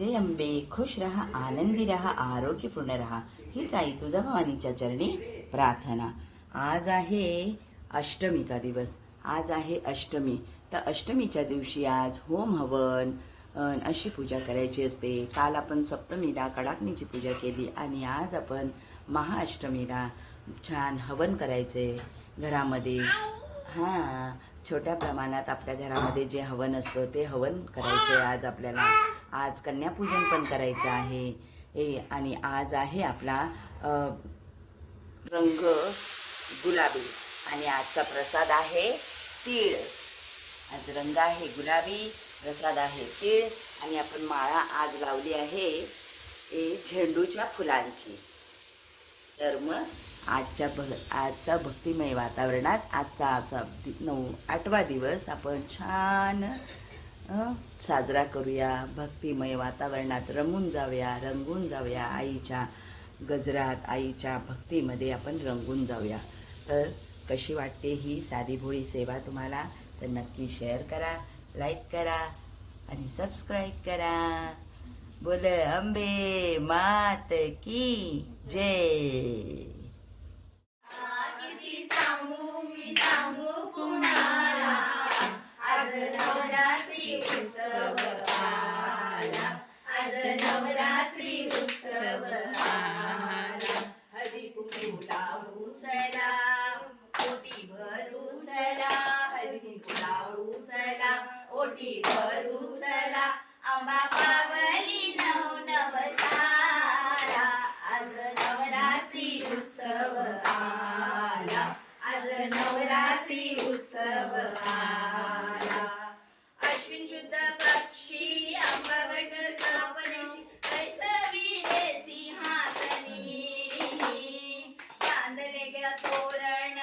जय अंबे खुश रहा आनंदी रहा आरोग्यपूर्ण रहा. हीच आई तुझा भवानीच्या चरणी प्रार्थना. आज आहे अष्टमीचा दिवस. आज आहे अष्टमी. तर अष्टमीच्या दिवशी आज होम हवन अशी पूजा करायची असते. काल आपण सप्तमीला कडाकणीची पूजा केली आणि आज आपण महाअष्टमीला छान हवन करायचे घरामध्ये. हां छोट्या प्रमाणात आपल्या घरामध्ये जे हवन असतं ते हवन करायचं आहे आज आपल्याला. आज कन्यापूजन पण करायचं आहे. ए आणि आज आहे आपला रंग गुलाबी. आणि आजचा प्रसाद आहे तीळ. आज रंग आहे गुलाबी प्रसाद आहे तीळ. आणि आपण माळा आज लावली आहे ए झेंडूच्या फुलांची. तर मग आजच्या भ आजचा भक्तिमय वातावरणात आजचा आजचा नऊ आठवा दिवस आपण छान साजरा करूया भक्तिमय वातावरणात रमून जाऊया रंगून जाऊया आईच्या गजरात आईच्या भक्तीमध्ये आपण रंगून जाऊया. तर कशी वाटते ही साधी भोळी सेवा तुम्हाला? तर नक्की शेअर करा लाईक करा आणि सबस्क्राईब करा. बोल अंबे मात की जय. नवरात्री उत्सव हरी कुंकुलावू चला ओटी भरू चला हरी ओटी भरू चला आंबा पावली shoulder,